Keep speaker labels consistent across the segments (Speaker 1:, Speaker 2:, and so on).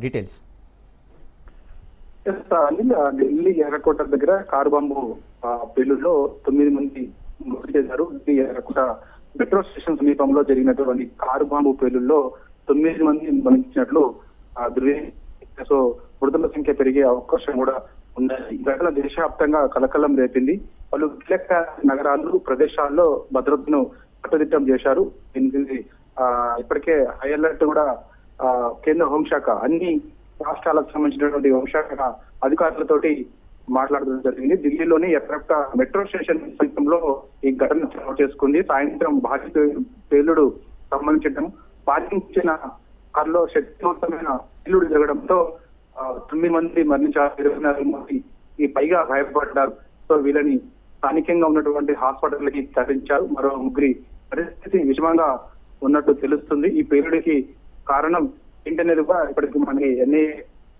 Speaker 1: Details
Speaker 2: Anil Delhi ఎర్రకోట దగ్గర car bomb ఆ, తొమ్మిది మంది మృతి చెందారు. ఢిల్లీ ఎర్రకోట మెట్రో స్టేషన్ సమీపంలో జరిగినటువంటి కారు బాంబు పేలుల్లో తొమ్మిది మంది మరణించినట్లు సో మృతుల సంఖ్య పెరిగే అవకాశం కూడా ఉన్నాయి ఈ ఘటన దేశవ్యాప్తంగా కలకలం రేపింది. పలు కీలక నగరాలు ప్రదేశాల్లో భద్రతను కట్టుదిట్టం చేశారు. దీనికి ఇప్పటికే హై అలర్ట్ కూడా కేంద్ర హోంశాఖ అన్ని రాష్ట్రాలకు సంబంధించినటువంటి హోంశాఖ అధికారులతోటి మాట్లాడడం జరిగింది. ఢిల్లీలోని ఎర్రపట మెట్రో స్టేషన్ సమీపంలో ఈ ఘటన చోటు చేసుకుంది. సాయంత్రం భారీ పేలుడు సంబంధించడం పాటించిన కారులో శక్తివంతమైన పేలుడు జరగడంతో తొమ్మిది మంది మరణించారు. ఇరవై నాలుగు మంది ఈ పైగా గాయపడ్డారు. సో వీళ్ళని స్థానికంగా ఉన్నటువంటి హాస్పిటల్కి తరలించారు. మరో ముగ్గురి పరిస్థితి విషమంగా ఉన్నట్టు తెలుస్తుంది. ఈ పేలుడికి కారణం ఏంటనేది కూడా ఇప్పటికి మనకి ఎన్ని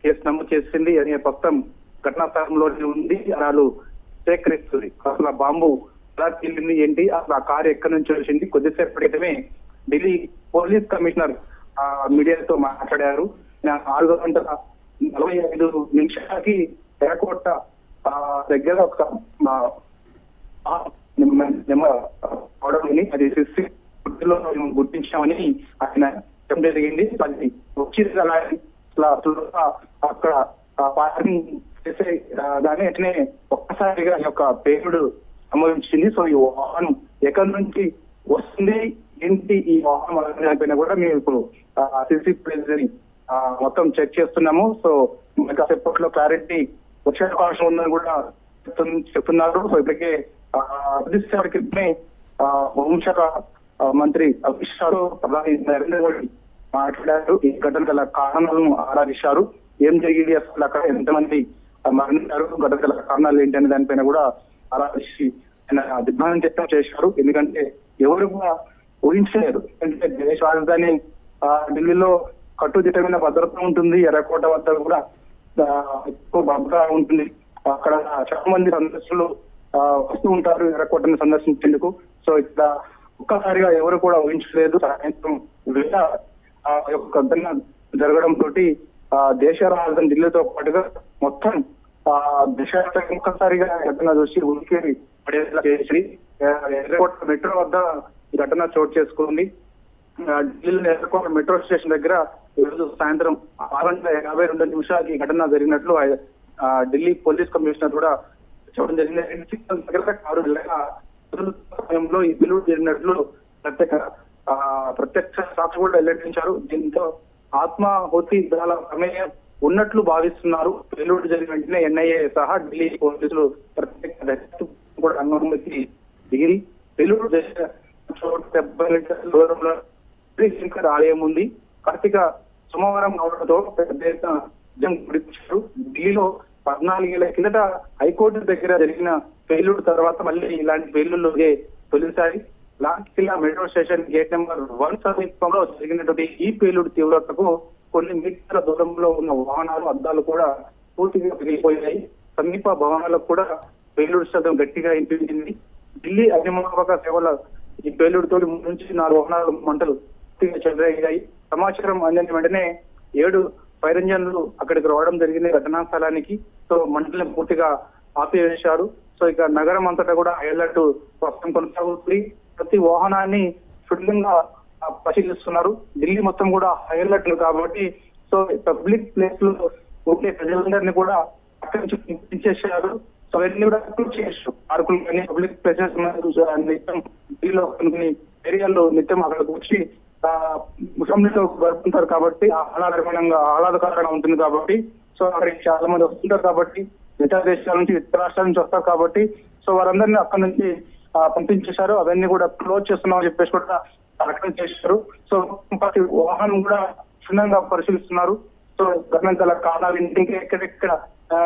Speaker 2: కేసు నమోదు చేసింది అనే మొత్తం ఘటనా స్థలంలోనే ఉంది అలాలు సేకరిస్తుంది. అసలు ఆ బాంబు ఎలా తీలింది ఏంటి అసలు ఆ కారు ఎక్కడి నుంచి వచ్చింది కొద్దిసేపు క్రితమే ఢిల్లీ పోలీస్ కమిషనర్ ఆ మీడియాతో మాట్లాడారు. నాలుగు గంటల నలభై ఐదు నిమిషాలకి ఎర్రకోట ఆ, దగ్గర ఒక ఆ, నిమ్మ- అది మేము గుర్తించామని ఆయన జరిగింది. అది వచ్చి అలా ఇట్లా అక్కడ పార్కింగ్ చేసే దాని దాన్ని ఒక్కసారిగా యొక్క పేరుడు సంభవించింది సో ఈ వాహనం ఎక్కడి నుంచి వస్తుంది? ఏంటి ఈ వాహనం అనే కూడా మేము ఇప్పుడు సిసి ప్లేస్ మొత్తం చెక్ చేస్తున్నాము. సో ఇంకా సేపట్లో క్లారిటీ వచ్చే అవకాశం ఉందని కూడా చెప్తున్నారు. సో ఇప్పటికే ఆ, కొద్దిసేపటి క్రితమే హోంశాఖ మంత్రి అమిత్ షా ప్రధాని నరేంద్ర మోడీ మాట్లాడారు. ఈ ఘటన గల కారణాలను ఆరాధించారు. ఏం జరిగింది అసలు అక్కడ? ఎంతమంది మరణించారు? ఘటన గల కారణాలు ఏంటి అనే దానిపైన కూడా ఆరాధించి ఆయన దిగ్భానం వ్యక్తం చేశారు. ఎందుకంటే ఎవరు కూడా ఊహించలేరు. ఎందుకంటే దేశ రాజధాని ఆ, ఢిల్లీలో కట్టుదిట్టమైన భద్రత ఉంటుంది. ఎర్రకోట వద్ద కూడా ఎక్కువ భద్రత ఉంటుంది. అక్కడ చాలా మంది సందర్శకులు వస్తూ ఉంటారు ఎర్రకోటను సందర్శించేందుకు. సో ఇక్కడ ఒక్కసారిగా ఎవరు కూడా ఊహించలేదు. సాయంత్రం వేళ ఆ యొక్క ఘటన జరగడం తోటి ఆ దేశ రాజధాని ఢిల్లీతో పాటుగా మొత్తం ఆ దేశ ఒక్కసారిగా ఘటన చూసి ఉనికి పడేలా చేసి ఎర్రకోట మెట్రో వద్ద ఈ ఘటన చోటు చేసుకుంది. ఆ, ఢిల్లీ ఎర్రకోట మెట్రో స్టేషన్ దగ్గర ఈరోజు సాయంత్రం ఆరు గంటల యాభై రెండు నిమిషాలకి ఈ ఘటన జరిగినట్లు ఆ, ఢిల్లీ పోలీస్ కమిషనర్ కూడా చెప్పడం జరిగింది. దగ్గర కారు సమయంలో ఈ పిలుపు జరిగినట్లు ప్రత్యేక ప్రత్యక్ష సాక్షి కూడా వెల్లడించారు. దీంతో ఆత్మాహుతి దళాల ప్రమేయం ఉన్నట్లు భావిస్తున్నారు. పేలుడు జరిగిన వెంటనే ఎన్ఐఏ సహా ఢిల్లీ పోలీసులు ప్రత్యేక దర్యాప్తు కూడా రంగంలోకి దిగి పేలుడు జరిగిన డెబ్బై మీటర్ల దూరంలో శ్రీ శంకర్ ఆలయం ఉంది. కార్తీక సోమవారం కావడంతో పెద్ద ఎత్తున ఢిల్లీలో పద్నాలుగేళ్ళ కిందట హైకోర్టు దగ్గర జరిగిన పేలుడు తర్వాత మళ్ళీ ఇలాంటి పేలుళ్ళే తొలిసారి Lal Qila metro station gate number one సమీపంలో జరిగినటువంటి ఈ పేలుడు తీవ్రతకు కొన్ని మీటర్ల దూరంలో ఉన్న వాహనాలు అద్దాలు కూడా పూర్తిగా పెరిగిపోయాయి సమీప భవనాలకు కూడా పేలుడు శబ్దం గట్టిగా వినిపించింది. ఢిల్లీ అగ్నిమాపక సేవల ఈ పేలుడుతో మూడు నుంచి నాలుగు వాహనాలు మంటలు పూర్తిగా చెలరేగాయి. సమాచారం అందిన వెంటనే ఏడు ఫైర్ ఇంజన్లు అక్కడికి రావడం జరిగింది ఘటనా స్థలానికి. సో మంటలను పూర్తిగా ఆపివేశారు సో ఇక నగరం అంతటా కూడా హైలైట్ ప్రస్తుతం కొనసాగుతుంది. ప్రతి వాహనాన్ని క్షుణ్ణంగా పరిశీలిస్తున్నారు. ఢిల్లీ మొత్తం కూడా హైలైట్ కాబట్టి సో పబ్లిక్ ప్లేస్లో ఉండే ప్రజలందరినీ కూడా అక్కడి నుంచి పంపించేశారు. సో అవన్నీ కూడా అప్రూవ్ చేయొచ్చు పార్కులు కానీ పబ్లిక్ ప్లేసెస్ నిత్యం ఢిల్లీలో కొన్ని ఏరియాల్లో నిత్యం అక్కడికి వచ్చి ఆ, గడుపుతారు కాబట్టి ఆహ్లాదకరంగా ఆహ్లాదకరంగా ఉంటుంది కాబట్టి. సో అక్కడికి చాలా మంది వస్తుంటారు కాబట్టి ఇతర దేశాల నుంచి ఇతర రాష్ట్రాల నుంచి వస్తారు కాబట్టి. సో వారందరినీ అక్కడి నుంచి పంపించేశారు. అవన్నీ కూడా క్లోజ్ చేస్తున్నామని చెప్పేసి కూడా ప్రకటన చేశారు. సో ప్రతి వాహనం కూడా క్షుణ్ణంగా పరిశీలిస్తున్నారు. సో ఘటన కాలాలు ఇంటికి ఎక్కడెక్కడ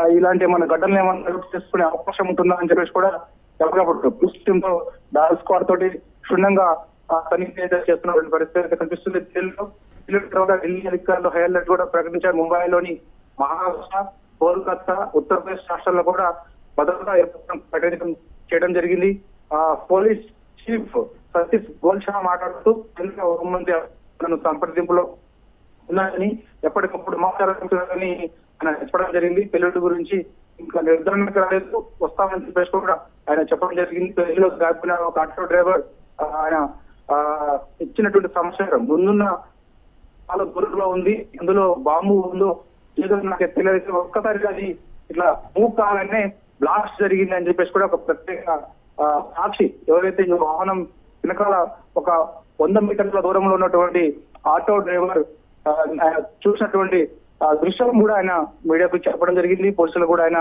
Speaker 2: ఇలాంటి ఏమైనా ఘటనలు ఏమైనా చేసుకునే అవకాశం ఉంటుందా అని చెప్పేసి కూడా ఎప్పటికప్పుడు పుష్టింతో డాల్ స్క్వాడ్ తోటి క్షుణ్ణంగా తనిఖీ అయితే చేస్తున్నటువంటి పరిస్థితి అయితే కనిపిస్తుంది. ఢిల్లీలో ఢిల్లీ తర్వాత ఢిల్లీ అధికారులు హై అలర్ట్ కూడా ప్రకటించారు. ముంబైలోని మహారాష్ట్ర కోల్కతా ఉత్తరప్రదేశ్ రాష్ట్రాల్లో కూడా భద్రతా ప్రకటించడం చేయడం జరిగింది. ఆ పోలీస్ చీఫ్ సతీష్ గోల్షా మాట్లాడుతూ కేంద్ర హోంమంత్రి తన సంప్రదింపులో ఉన్నాయని ఎప్పటికప్పుడు మాట్లాడుతున్నారని ఆయన చెప్పడం జరిగింది. పెళ్ళి గురించి ఇంకా నిర్ధారణకు రాలేదు. వస్తామని చెప్పేసి కూడా ఆయన చెప్పడం జరిగింది. పెళ్ళిలో గాయపడిన ఒక ఆటో డ్రైవర్ ఆయన ఇచ్చినటువంటి సమాచారం ముందున్న చాలా దూరంలో ఉంది ఇందులో బాంబు ఉందో ఏదో నాకు తెలియదు. ఒక్కసారిగా అది ఇట్లా మూవ్ కాగానే బ్లాస్ట్ జరిగింది అని చెప్పేసి కూడా ఒక ప్రత్యేక ఆ, సాక్షి ఎవరైతే ఈ వాహనం వెనకాల ఒక వంద మీటర్ల దూరంలో ఉన్నటువంటి ఆటో డ్రైవర్ చూసినటువంటి ఆ దృశ్యం కూడా ఆయన మీడియాకు చెప్పడం జరిగింది పోలీసులు కూడా ఆయన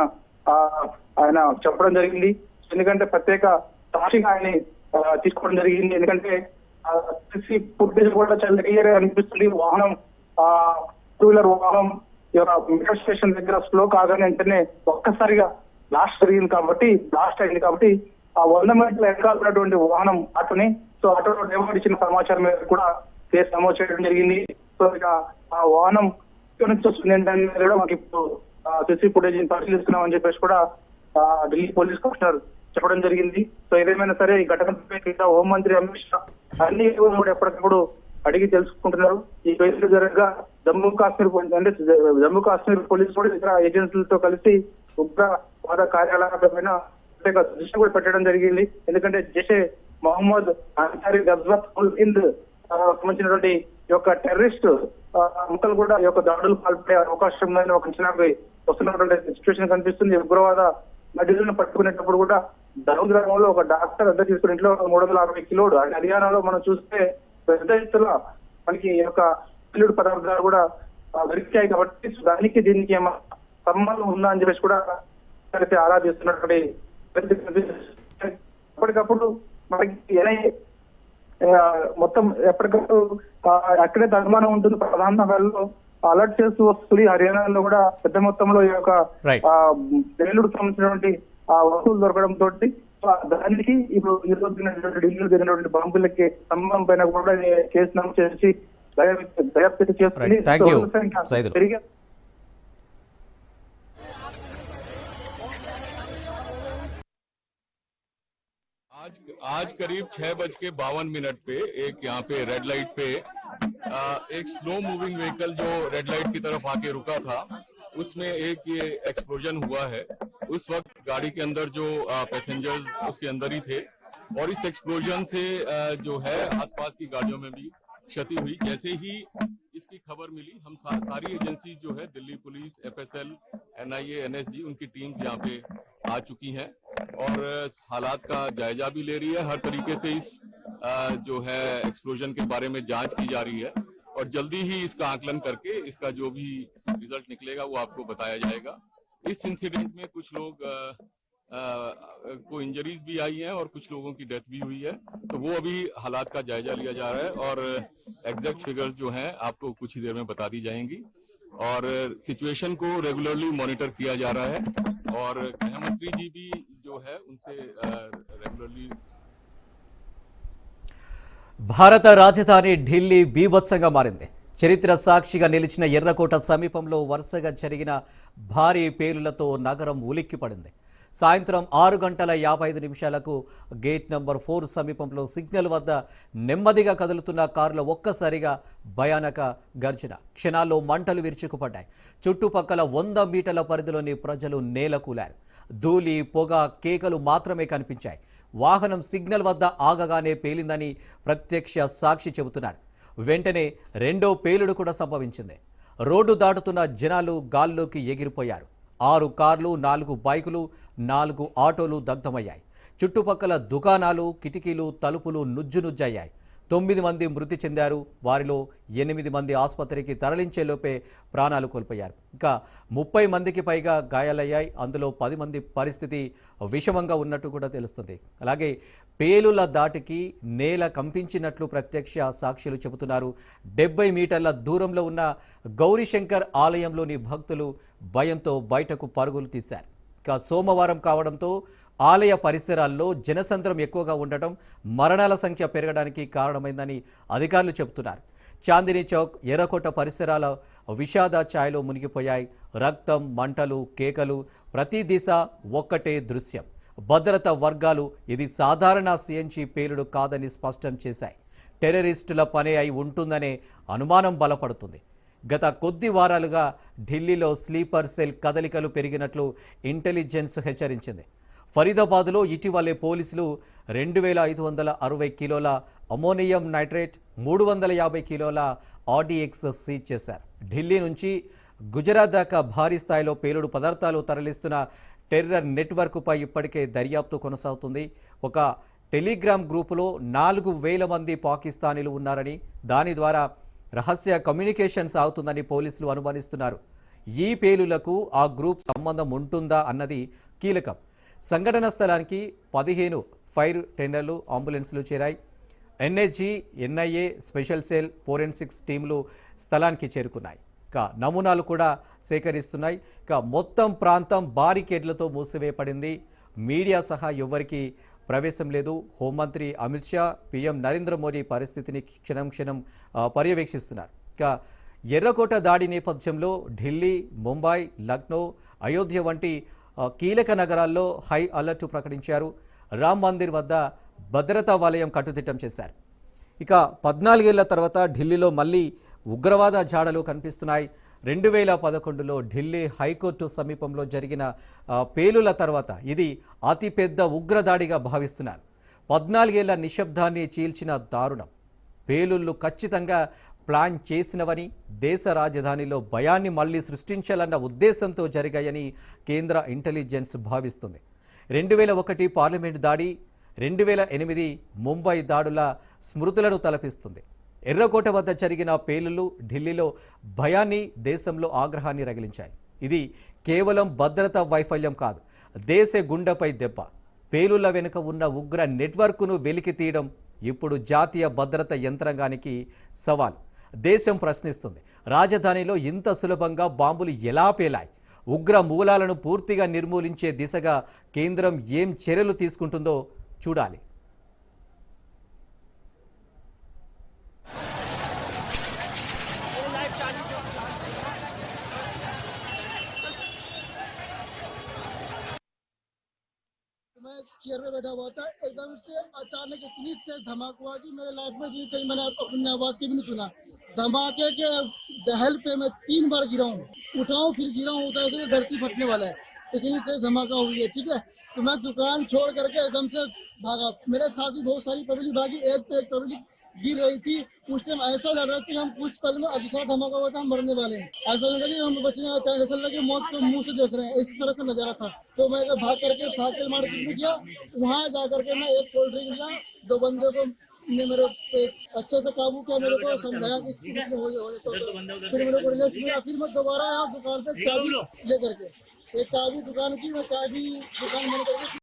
Speaker 2: ఆయన చెప్పడం జరిగింది. ఎందుకంటే ప్రత్యేక సాక్షిగా ఆయన తీసుకోవడం జరిగింది. ఎందుకంటే సిసి ఫుటేజ్ కూడా చాలా క్లియర్ అనిపిస్తుంది వాహనం ఆ టూ వీలర్ వాహనం ఈ యొక్క మెట్రో స్టేషన్ దగ్గర స్లో కాగానే వెంటనే ఒక్కసారిగా బ్లాస్ట్ జరిగింది కాబట్టి బ్లాస్ట్ అయింది కాబట్టి ఆ వంద మీటర్ల వెనకాల ఉన్నటువంటి వాహనం అటుని సో అటు డ్రైవర్ ఇచ్చిన సమాచారం మీద కూడా కేసు నమోదు చేయడం జరిగింది. సో ఇక ఆ వాహనం ఎక్కడి నుంచి వస్తుంది ఏంటనేది కూడా మాకు ఇప్పుడు సిసి ఫుటేజ్ పరిశీలిస్తున్నామని చెప్పేసి కూడా ఆ, ఢిల్లీ పోలీస్ కమిషనర్ చెప్పడం జరిగింది. సో ఏదేమైనా సరే ఈ ఘటనపై క్రింద హోంమంత్రి అమిత్ షా అన్ని కూడా ఎప్పటికప్పుడు అడిగి తెలుసుకుంటున్నారు. ఈ కేసులు జరగగా జమ్మూ కాశ్మీర్ అంటే జమ్మూ కాశ్మీర్ పోలీస్ కూడా ఇతర ఏజెన్సీలతో కలిసి ఉగ్రవాద కార్యాలయాలపైన ప్రత్యేక దృష్టి కూడా పెట్టడం జరిగింది. ఎందుకంటే జైషే మహమ్మద్ అన్సారీ గజ్వత్ ఉల్ హింద్ సంబంధించినటువంటి యొక్క టెర్రరిస్ట్ ముక్కలు కూడా ఈ యొక్క దాడులు పాల్పడే అవకాశం ఉందని ఒక అంచనాకు వస్తున్నటువంటి సిచ్యువేషన్ కనిపిస్తుంది. ఉగ్రవాద మధ్యలో పట్టుకునేటప్పుడు కూడా దౌద్ గ్రామంలో ఒక డాక్టర్ అద్దె తీసుకుని ఇంట్లో మూడు వందల అరవై కిలోడు అంటే హర్యానాలో మనం చూస్తే పెద్ద ఎత్తున మనకి యొక్క పిల్లుడు పదార్థాలు కూడా దొరికాయి కాబట్టి దానికి దీనికి ఏమైనా సంబంధం ఉందా అని చెప్పేసి కూడా అయితే ఆరాధిస్తున్నటువంటి ఎప్పటికప్పుడు మనకి ఎన్ఐఏ మొత్తం ఎప్పటికప్పుడు అక్కడే అనుమానం ఉంటుంది ప్రధాన నగరాల్లో అలర్ట్ చేస్తూ వస్తుంది హర్యానాలో కూడా పెద్ద మొత్తంలో ఈ యొక్క
Speaker 1: Right.
Speaker 2: ఆ, పేలుడుకు సంబంధించినటువంటి ఆ వస్తువులు దొరకడం తోటి సో దానికి ఇప్పుడు ఈ రోజు జరిగినటువంటి ఢిల్లీలో జరిగినటువంటి బాంబులకి సంబంధం పైన కూడా ఈ కేసు నమోదు చేసి దర్యాప్తు దర్యాప్తు చేస్తుంది
Speaker 1: Right. Thank
Speaker 2: సో
Speaker 1: you,
Speaker 2: ఇంకా
Speaker 1: సైదులు.
Speaker 2: పెరిగే
Speaker 3: आज आज करीब छह बज के बावन मिनट पे एक यहाँ पे रेड लाइट पे आ, एक स्लो मूविंग व्हीकल जो रेड लाइट की तरफ़ आके रुका था उसमें एक ये एक्सप्लोजन हुआ है। उस वक्त गाड़ी के अंदर जो पैसेंजर्स उसके अंदर ही थे और इस एक्सप्लोजन से जो है आसपास की गाड़ियों में भी क्षति हुई। जैसे ही इसकी खबर मिली हम सा, सारी एजेंसी जो है Delhi police FSL NIA NSG उनकी टीम्स यहाँ पे आ चुकी हैं और हालात का जायजा भी ले रही है। हर तरीके से इस जो है एक्सप्लोजन के बारे में जाँच की जा रही है और जल्दी ही इसका आकलन करके इसका जो भी रिज़ल्ट निकलेगा वो आपको बताया जाएगा। इस इंसिडेंट में कुछ लोग अ, को इंजरीज भी आई हैं और कुछ लोगों की डेथ भी हुई है। तो वो अभी हालात का जायजा लिया जा रहा है और एग्जैक्ट फिगर्स जो हैं आपको कुछ ही देर में बता दी जाएँगी। और सिचुएशन को रेगुलरली मॉनिटर किया जा रहा है और गृह मंत्री जी भी जो है उनसे रेगुलरली
Speaker 1: భారత రాజధాని ఢిల్లీ బీభత్సంగా మారింది. చరిత్ర సాక్షిగా నిలిచిన ఎర్రకోట సమీపంలో వరుసగా జరిగిన భారీ పేలులతో నగరం ఉలిక్కిపడింది. సాయంత్రం ఆరు గంటల యాభై ఐదు నిమిషాలకు గేట్ నంబర్ ఫోర్ సమీపంలో సిగ్నల్ వద్ద నెమ్మదిగా కదులుతున్న కారులో ఒక్కసారిగా భయానక గర్జన. క్షణాల్లో మంటలు విరుచుకుపడ్డాయి. చుట్టుపక్కల వంద మీటర్ల పరిధిలోని ప్రజలు నేలకూలారు. ధూళి పొగ కేకలు మాత్రమే కనిపించాయి. వాహనం సిగ్నల్ వద్ద ఆగగానే పేలిందని ప్రత్యక్ష సాక్షి చెబుతున్నాడు. వెంటనే రెండో పేలుడు కూడా సంభవించింది. రోడ్డు దాటుతున్న జనాలు గాల్లోకి ఎగిరిపోయారు. ఆరు కార్లు నాలుగు బైకులు నాలుగు ఆటోలు దగ్ధమయ్యాయి. చుట్టుపక్కల దుకాణాలు కిటికీలు తలుపులు నుజ్జునుజ్జయ్యాయి తొమ్మిది మంది మృతి చెందారు. వారిలో ఎనిమిది మంది ఆసుపత్రికి తరలించేలోపే ప్రాణాలు కోల్పోయారు. ఇంకా ముప్పై మందికి పైగా గాయాలయ్యాయి. అందులో పది మంది పరిస్థితి విషమంగా ఉన్నట్టు కూడా తెలుస్తుంది. అలాగే పేలుల దాటికి నేల కంపించినట్లు ప్రత్యక్ష సాక్షులు చెబుతున్నారు. డెబ్బై మీటర్ల దూరంలో ఉన్న గౌరీశంకర్ ఆలయంలోని భక్తులు భయంతో బయటకు పరుగులు తీశారు. ఇక సోమవారం కావడంతో ఆలయ పరిసరాల్లో జనసంద్రం ఎక్కువగా ఉండటం మరణాల సంఖ్య పెరగడానికి కారణమైందని అధికారులు చెబుతున్నారు. చాందినీ చౌక్ ఎర్రకోట పరిసరాల విషాద ఛాయలో మునిగిపోయాయి. రక్తం మంటలు కేకలు ప్రతి దిశ ఒక్కటే దృశ్యం. భద్రత వర్గాలు ఇది సాధారణ సిఎన్జి పేలుడు కాదని స్పష్టం చేశాయి. టెర్రరిస్టుల పనే అయి ఉంటుందనే అనుమానం బలపడుతుంది. గత కొద్ది వారాలుగా ఢిల్లీలో స్లీపర్ సెల్ కదలికలు పెరిగినట్లు ఇంటెలిజెన్స్ హెచ్చరించింది. ఫరీదాబాద్లో ఇటీవలే పోలీసులు రెండు వేల ఐదు వందల అరవై కిలోల అమోనియం నైట్రేట్ మూడు వందల యాభై కిలోల ఆర్డీఎక్స్ సీజ్ చేశారు. ఢిల్లీ నుంచి గుజరాత్ దాకా భారీ స్థాయిలో పేలుడు పదార్థాలు తరలిస్తున్న టెర్రర్ నెట్వర్క్పై ఇప్పటికే దర్యాప్తు కొనసాగుతుంది. ఒక టెలిగ్రామ్ గ్రూపులో నాలుగు వేల మంది పాకిస్తానీలు ఉన్నారని దాని ద్వారా రహస్య కమ్యూనికేషన్ సాగుతుందని పోలీసులు అనుమానిస్తున్నారు. ఈ పేలులకు ఆ గ్రూప్ సంబంధం ఉంటుందా అన్నది కీలకం. సంఘటన స్థలానికి పదిహేను ఫైర్ టెండర్లు అంబులెన్స్లు చేరాయి. NSG NIA special cell forensics టీంలు స్థలానికి చేరుకున్నాయి. ఇక నమూనాలు కూడా సేకరిస్తున్నాయి. ఇక మొత్తం ప్రాంతం బారికేడ్లతో మూసివేయబడింది. మీడియా సహా ఎవ్వరికీ ప్రవేశం లేదు. హోంమంత్రి అమిత్ షా పీఎం నరేంద్ర మోదీ పరిస్థితిని క్షణం క్షణం పర్యవేక్షిస్తున్నారు. ఇక ఎర్రకోట దాడి నేపథ్యంలో ఢిల్లీ ముంబై లక్నో అయోధ్య వంటి కీలక నగరాల్లో హై అలర్ట్ ప్రకటించారు. రామ్ మందిర్ వద్ద భద్రతా వలయం కట్టుదిట్టం చేశారు. ఇక పద్నాలుగేళ్ళ తర్వాత ఢిల్లీలో మళ్ళీ ఉగ్రవాద జాడలు కనిపిస్తున్నాయి. రెండు వేల పదకొండులో ఢిల్లీ హైకోర్టు సమీపంలో జరిగిన పేలుల తర్వాత ఇది అతిపెద్ద ఉగ్రదాడిగా భావిస్తున్నారు. పద్నాలుగేళ్ళ నిశ్శబ్దాన్ని చీల్చిన దారుణం. పేలుళ్ళు ఖచ్చితంగా ప్లాన్ చేసినవని దేశ రాజధానిలో భయాన్ని మళ్ళీ సృష్టించాలన్న ఉద్దేశంతో జరిగాయని కేంద్ర ఇంటెలిజెన్స్ భావిస్తుంది. రెండు వేల ఒకటి పార్లమెంట్ దాడి రెండు వేల ఎనిమిది ముంబై దాడుల స్మృతులను తలపిస్తుంది. ఎర్రకోట వద్ద జరిగిన పేలులు ఢిల్లీలో భయాన్ని దేశంలో ఆగ్రహాన్ని రగిలించాయి. ఇది కేవలం భద్రతా వైఫల్యం కాదు దేశ గుండెపై దెబ్బ. పేలుళ్ళ వెనుక ఉన్న ఉగ్ర నెట్వర్క్ను వెలికి తీయడం ఇప్పుడు జాతీయ భద్రత యంత్రాంగానికి సవాల్. దేశం ప్రశ్నిస్తుంది. రాజధానిలో ఇంత సులభంగా బాంబులు ఎలా పేలాయి? ఉగ్ర మూలాలను పూర్తిగా నిర్మూలించే దిశగా కేంద్రం ఏం చర్యలు తీసుకుంటుందో చూడాలి.
Speaker 4: चेयर पे बैठा हुआ था, एकदम से अचानक इतनी तेज धमाका हुआ कि मेरे लाइफ में कहीं मैंने अपनी आवाज़ की भी नहीं सुना। धमाके के दहल पे मैं तीन बार गिरा हूँ। उठाऊ, फिर गिरा हूँ उठा से धरती फटने वाला है। इतनी तेज धमाका हुई है, ठीक है? तो मैं दुकान छोड़ करके एकदम से भागा। मेरे साथ ही बहुत सारी पब्लिक भागी, एक पे एक पब्लिक गिर रही थी। उस टाइम ऐसा लग रहा था कि हम कुछ पल में दूसरा धमाका हुआ था हम मरने वाले हैं। ऐसा लगा कि हम बचने वाले थे ऐसा लगा कि मौत को मुँह से देख रहे हैं। इस तरह से नज़ारा था। तो मैं भाग करके साइकिल मार्केट में गया। वहाँ जा करके मैं एक कोल्ड ड्रिंक लिया। दो बंदे को ने मेरे पे अच्छे से काबू किया मेरे को समझाया कि हो हो तो फिर मेरे को रिलैक्स मिला। फिर मैं दोबारा आया दुकान पे चाबी ले करके ये चाबी दुकान की मैं चाबी दुकान बंद करके